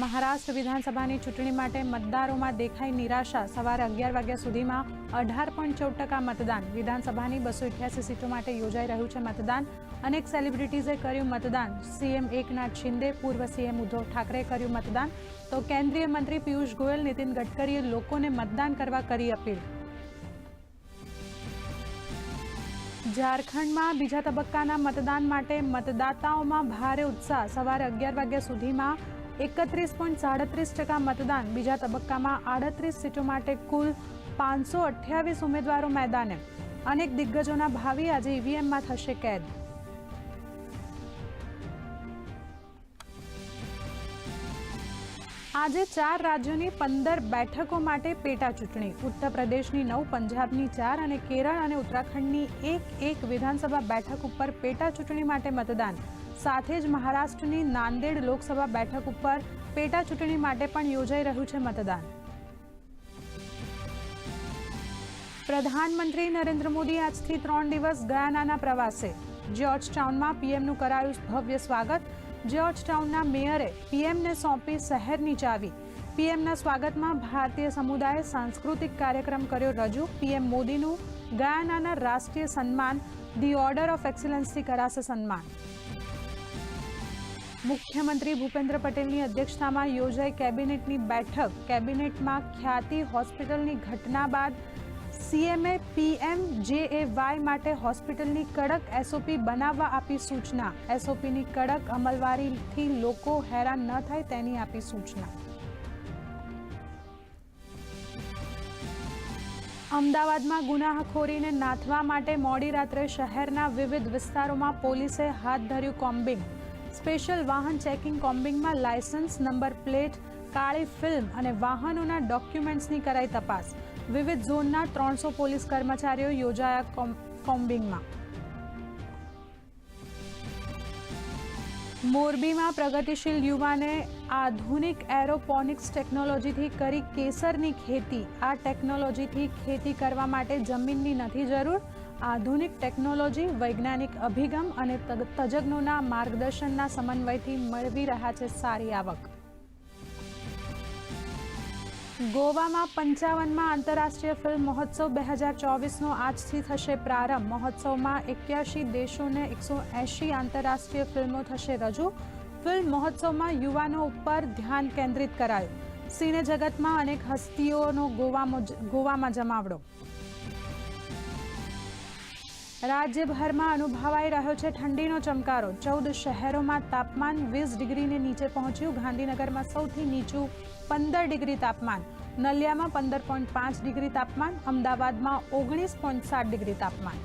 મહારાષ્ટ્ર વિધાનસભાની ચૂંટણી માટે મતદારોમાં દેખાઈ નિરાશા. સવારે અગિયાર વાગ્યા સુધીમાં અઢાર પોઈન્ટ ચૌદ ટકા મતદાન. વિધાનસભાની બસો અઠ્યાસી સીટો માટે યોજાઈ રહ્યું છે મતદાન. અનેક સેલિબ્રિટીઝે કર્યું મતદાન. સીએમ એકનાથ શિંદે, પૂર્વ સીએમ ઉદ્ધવ ઠાકરેએ કર્યું મતદાન. તો કેન્દ્રીય મંત્રી પિયુષ ગોયલ, નીતિન ગડકરીએ લોકોને મતદાન કરવા કરી અપીલ. ઝારખંડમાં બીજા તબક્કાના મતદાન માટે મતદાતાઓમાં ભારે ઉત્સાહ. સવારે અગિયાર વાગ્યા સુધીમાં એકત્રીસ પોઈન્ટ સાડત્રીસ ટકા મતદાન. બીજા તબક્કામાં આડત્રીસ સીટો માટે કુલ પાંચસો અઠ્યાવીસ ઉમેદવારો મેદાને. અનેક દિગ્ગજોના ભાવિ આજે ઈવીએમમાં થશે કેદ. આજે ચાર રાજ્યોની પંદર બેઠકો માટે પેટા ચૂંટણી. ઉત્તર પ્રદેશની નવ, પંજાબની ચાર અને કેરળ અને ઉત્તરાખંડની એક એક વિધાનસભા બેઠક ઉપર પેટા ચૂંટણી માટે મતદાન. સાથે જ મહારાષ્ટ્રની નાંદેડ લોકસભા બેઠક ઉપર પેટા ચૂંટણી માટે પણ યોજાઈ રહ્યું છે મતદાન. પ્રધાનમંત્રી નરેન્દ્ર મોદી આજથી ત્રણ દિવસ ગયાનાના પ્રવાસે. જ્યોર્જ ટાઉનમાં પીએમનું કરાયું ભવ્ય સ્વાગત. જ્યોર્જ ટાઉનના મેયરે પીએમને સોંપી શહેરની ચાવી. પીએમના સ્વાગતમાં ભારતીય સમુદાયે સાંસ્કૃતિક કાર્યક્રમ કર્યો રજૂ. પીએમ મોદીનું ગયાનાના રાષ્ટ્રીય સન્માન, ધી ઓર્ડર ઓફ એક્સલન્સથી કરાશે સન્માન. મુખ્યમંત્રી ભૂપેન્દ્ર પટેલની અધ્યક્ષતામાં યોજાઈ કેબિનેટની બેઠક. કેબિનેટમાં ખ્યાતિ હોસ્પિટલની ઘટના બાદ સીએમએ પીએમ જેએવાય માટે હોસ્પિટલની કડક એસઓપી બનાવવા આપી સૂચના. એસઓપીની કડક અમલવારીથી લોકો હેરાન ન થાય તેની આપી સૂચના. અમદાવાદમાં ગુનાખોરીને નાથવા માટે મોડી રાત્રે શહેરના વિવિધ વિસ્તારોમાં પોલીસે હાથ ધર્યું કોમ્બિંગ. સ્પેશિયલ વાહન ચેકિંગ કોમ્બિંગમાં લાયસન્સ નંબર પ્લેટ, કાળી ફિલ્મ અને વાહનોના ડોક્યુમેન્ટ્સની કરાઈ તપાસ. વિવિધ ઝોનના ત્રણસો પોલીસ કર્મચારીઓ યોજાયા કોમ- કોમ્બિંગમાં. મોરબીમાં પ્રગતિશીલ યુવાને આધુનિક એરોપોનિક્સ ટેકનોલોજીથી કરી કેસરની ખેતી. આ ટેકનોલોજીથી ખેતી કરવા માટે જમીનની નથી જરૂર આધુનિક ટેકનોલોજી, વૈજ્ઞાનિક અભિગમ અને તજજ્ઞોના માર્ગદર્શનના સમન્વયથી મેળવી રહ્યા છે સારી આવક. ગોવામાં પંચાવનમાં આંતરરાષ્ટ્રીય ફિલ્મ મહોત્સવ બે હજાર ચોવીસનો આજથી થશે પ્રારંભ. મહોત્સવમાં એક્યાસી દેશોને એકસો એંશી આંતરરાષ્ટ્રીય ફિલ્મો થશે રજૂ. ફિલ્મ મહોત્સવમાં યુવાનો ઉપર ધ્યાન કેન્દ્રિત કરાયું. સિને જગતમાં અનેક હસ્તીઓનો ગોવામાં ગોવામાં જમાવડો. રાજ્યભરમાં અનુભવાઈ રહ્યો છે ઠંડીનો ચમકારો. ચૌદ શહેરોમાં તાપમાન વીસ ડિગ્રીને નીચે પહોંચ્યું. ગાંધીનગરમાં સૌથી નીચું પંદર ડિગ્રી તાપમાન. નલિયામાં પંદર પોઈન્ટ પાંચ ડિગ્રી તાપમાન. અમદાવાદમાં ઓગણીસ પોઈન્ટ સાત ડિગ્રી તાપમાન.